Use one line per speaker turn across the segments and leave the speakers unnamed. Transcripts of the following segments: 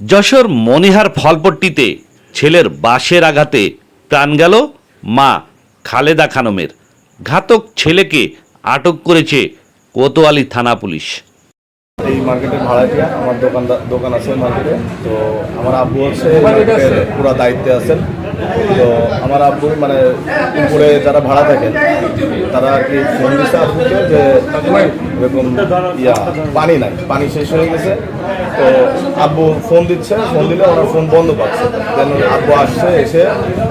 যশোর মনিহার ফলপট্টিতে ছেলের বাঁশের আঘাতে প্রাণ গেল মা খালেদা খানমের। ঘাতক ছেলেকে আটক করেছে কোতোয়ালি থানা পুলিশ।
এই মার্কেটের ভাড়াটিয়া, আমার দোকানদার দোকান আছে মার্কেটে। তো আমার আব্বু হচ্ছে পুরো দায়িত্বে আছেন। তো আমার আব্বু মানে উপরে যারা ভাড়া থাকেন তারা আর কি ফোন দিচ্ছে আব্বুকে যে এরকম ইয়া পানি নাই পানি শেষ হয়ে গেছে। তো আব্বু ফোন দিচ্ছে ফোন দিলে ওনার ফোন বন্ধ পাচ্ছে। দেন আব্বু আসছে এসে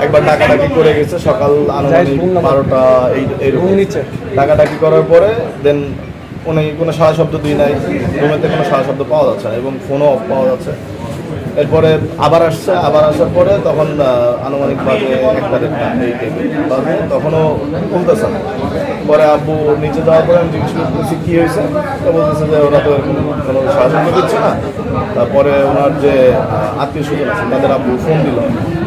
একবার ডাকাডাকি করে গেছে সকাল আনুমানিক বারোটা এই এইরকম। ডাকাডাকি করার পরে দেন উনি কোনো সারা শব্দ দিই নাই। রুমেতে কোনো সারা শব্দ পাওয়া যাচ্ছে না এবং ফোনও অফ পাওয়া যাচ্ছে। এরপরে আবার আসছে, আবার আসার পরে তখন আনুমানিক বাজে একটা দেড়টা বাজে, তখনও বলতেছে পরে আব্বু নিচে যাওয়ার পরে আমি জিজ্ঞেস করতেছি, কী হয়েছে? তো বলতেছে যে ওরা তো কোনো শব্দ দিচ্ছে না। তারপরে ওনার যে আত্মীয় স্বজন আছে, তাদের আব্বু ফোন দিল।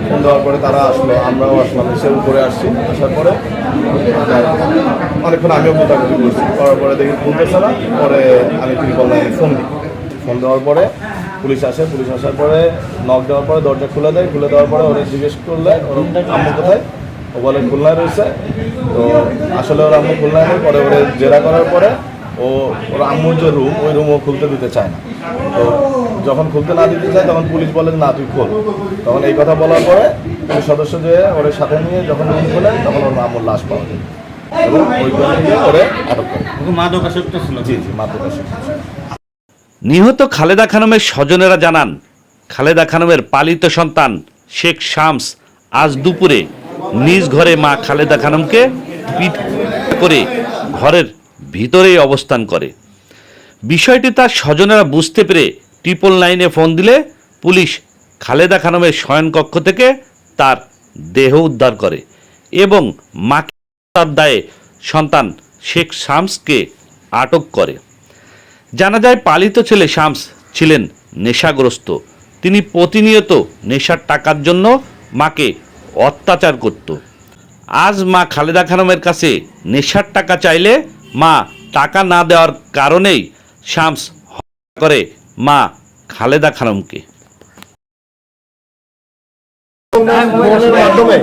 ফোন দেওয়ার পরে তারা আসলো, আমরাও আসলাম, এসে উপরে আসছি। আসার পরে অনেকক্ষণ আমিও গোটাগুটি করছি করার পরে দেখি খুলতেছে না, পরে আমি ত্রিপল লাইনে ফোন দিই ফোন দেওয়ার পরে পুলিশ আসে পুলিশ আসার পরে নক দেওয়ার পরে দরজা খুলে দেয় খুলে দেওয়ার পরে ওরা জিজ্ঞেস করলে ওর আম্মু কোথায়? ও বলে খুলনায় রয়েছে। তো আসলে ওর আম্মু খুলনায় নেই পরে ওরে জেরা করার পরে ও ওর আম্মুর যে রুম ওই রুমও খুলতে দিতে চায় না। তো যখন খুলতে না দিতে চায় তখন পুলিশ বলে না তুই খোল। তখন এই কথা বলার পরে পুলিশ সদস্য যে ওর সাথে নিয়ে যখন রুম খোলে তখন ওর আম্মুর লাশ পাওয়া যায়। এবং ওই গিয়ে ওরে আটক করে।
মাদকাসক্ত ছিল।
জি জি মাতৃকাশী
নিহত খালেদা খানমের স্বজনেরা জানান, খালেদা খানমের পালিত সন্তান শেখ শামস আজ দুপুরে নিজ ঘরে মা খালেদা খানমকে পিট করে ঘরের ভিতরেই অবস্থান করে। বিষয়টি তার স্বজনেরা বুঝতে পেরে ট্রিপল নাইনে ফোন দিলে পুলিশ খালেদা খানমের শয়নকক্ষ থেকে তার দেহ উদ্ধার করে এবং মাকে হত্যার দায়ে সন্তান শেখ শামসকে আটক করে। জানা যায় পালিত ছেলে শামস ছিলেন নেশাগ্রস্ত। তিনি প্রতিনিয়ত নেশার টাকার জন্য মাকে অত্যাচার করত। আজ মা খালেদা খানমের কাছে নেশার টাকা চাইলে মা টাকা না দেওয়ার কারণেই শামস করে মা খালেদা খানমকে।
মাধ্যমে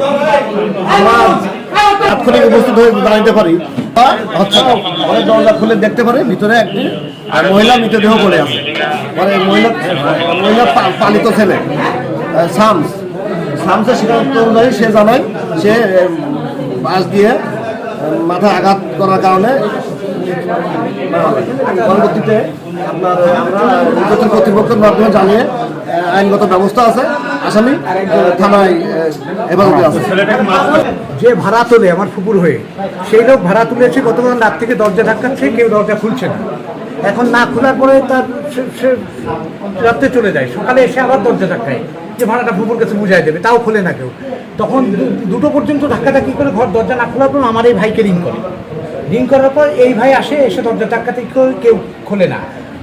তাৎক্ষণিক উপস্থিত হয়ে দাঁড়াইতে পারি। বা দরজা খুলে দেখতে পারি, ভিতরে একটি মহিলা মৃতদেহ পড়ে আছে। মানে মহিলা মহিলা পালিত ছেলে শামস। শামসের সিদ্ধান্ত অনুযায়ী সে জানায়, সে বাস দিয়ে মাথায় আঘাত করার কারণে পরবর্তীতে আপনার, আমরা কর্তৃপক্ষের মাধ্যমে জানিয়ে আইনগত ব্যবস্থা আছে। আসামি থানায়
যে ভাড়া তোলে আমার ফুপুর হয়ে, সেই লোক ভাড়া তুলেছে, গতকাল রাত থেকে দরজা ধাক্কাচ্ছে কেউ দরজা খুলছে না। এখন না খোলার পরে তার সে রাত্রে চলে যায়। সকালে এসে আবার দরজা ধাক্কায় যে ভাড়াটা ফুপুর কাছে বুঝাই দেবে, তাও খোলে না কেউ। তখন দুটো পর্যন্ত ধাক্কাধাক্কি করে ঘর, দরজা না খোলার পর আমার এই ভাইকে রিং করে। রিং করার পর এই ভাই আসে, এসে দরজা ধাক্কাতে কেউ খোলে না।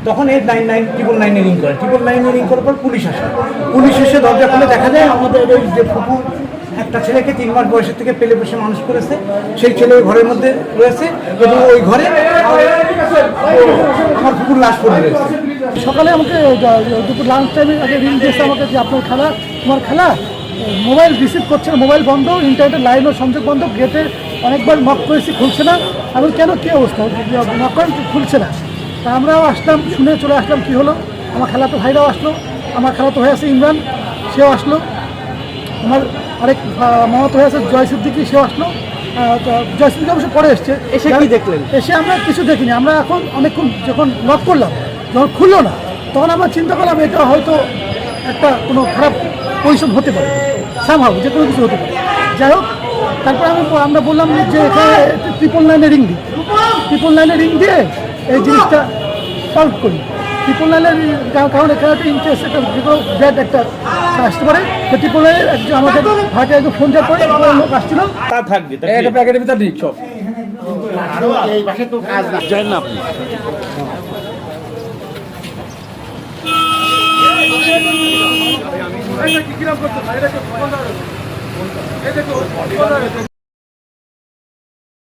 তখন এই নাইন নাইন ট্রিপল নাইনে রিং করে। ট্রিপল নাইনে রিং করার পর পুলিশ আসে। পুলিশ এসে দরজা খুলে দেখা যায়, আমাদের ওই যে ফুপু, একটা ছেলেকে তিন মাস বয়সের থেকে পেলে বসে মানুষ করেছে। সেই ছেলে ওই ঘরের মধ্যে রয়েছে এবং ওই ঘরে আমার কুকুর লাশ পড়ে রয়েছে।
সকালে আমাকে দুপুর লাঞ্চ টাইমে আগে রিং দিয়েছে আমাকে যে, আপনার খেলা, তোমার খেলা? মোবাইল রিসিভ করছে না মোবাইল বন্ধ ইন্টারনেটের লাইনও সংযোগ বন্ধ গেটে অনেকবার নক করেছি, খুলছে না। আমি কেন, কী অবস্থা? নক করেন, খুলছে না। তা আমরাও আসলাম শুনে চলে আসলাম কি হলো? আমার খেলা তো ভাইরাও আসলো আমার খেলা তো হয়ে আছে ইমরান সেও আসলো। আমার আরেক মামাতো হয়ে আছে জয় সিদ্দিকি সেও আসলো। জয় সিদ্দিকি অবশ্য পরে এসছে। এসে কি দেখলেন? এসে আমরা কিছু দেখিনি। আমরা এখন অনেকক্ষণ যখন লক করলাম যখন খুললো না তখন আমরা চিন্তা করলাম এটা হয়তো একটা কোনো খারাপ পরিশ্রম হতে পারে। সামহাও যে কোনো কিছু হতে পারে। যাই হোক তারপরে আমি আমরা বললাম যে এখানে ট্রিপল নাইনে রিং দিই। ট্রিপল নাইনে রিং দিয়ে এই জিনিসটা সলভ করি ট্রিপল নাইনের কারণ এখানে একটা ইন্টারেস্ট একটা যে ব্যাড একটা আসতে পারে তো ট্রিপল নাইনের একজন আমাদের ভাইটা একজন ফোন যাওয়ার পরে লোক আসছিল
তা থাকবে
একটা প্যাকেটের ভিতর দিক সব
জানেন না আপনি
কিরাম করছে ভাই এটা ফোন দাও এই দেখো